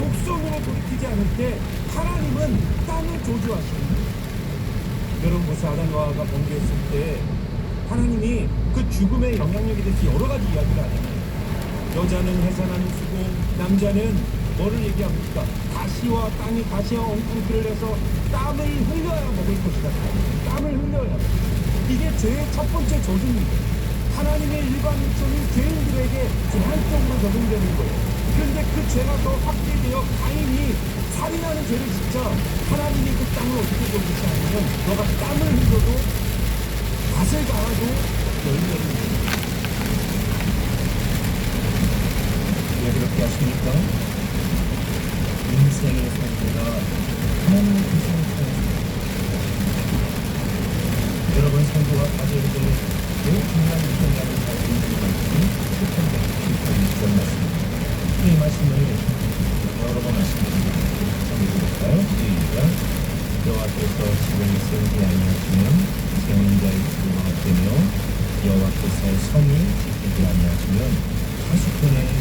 독성으로 돌이키지 않을 때 하나님은 땅을 저주하십니다. 여러분 벌써 아담과 하와가 범죄했을 때 하나님이 그 죽음의 영향력에 대해서 여러 가지 이야기를 하잖아요. 여자는 해산하는 수고, 남자는 뭐를 얘기합니까? 가시와 땅이 가시와 엉뚱기를 해서 땀을 흘려야 먹을 것이다. 땀을 흘려야. 이게 죄의 첫 번째 저주입니다. 하나님의 일반 일정이 죄인들에게 제한적으로 적용되는 거예요. 그런데 그 죄가 더 확대되어 가인이 살인하는 죄를 진짜 하나님이 그 땅을 어떻게 적용치 않으면 너가 땀을 흘려도 밭을 갈아도 열매를. 왜 그렇게 하십니까? 인생의 상태가 하나님의 그 상태입니다. 여러분 성도가 가져야 될 매우 중요한 인생관을 가지고 있는 것이 7편 7편 2절 말씀입니다. 이 말씀을 여러 번 말씀드립니다. 읽어볼까요? 시작. 여호와께서 지금을 세우지 아니하시면 세우는 자의 수고가 헛되며 여호와께서 성이 지키지 아니하시면 하수편의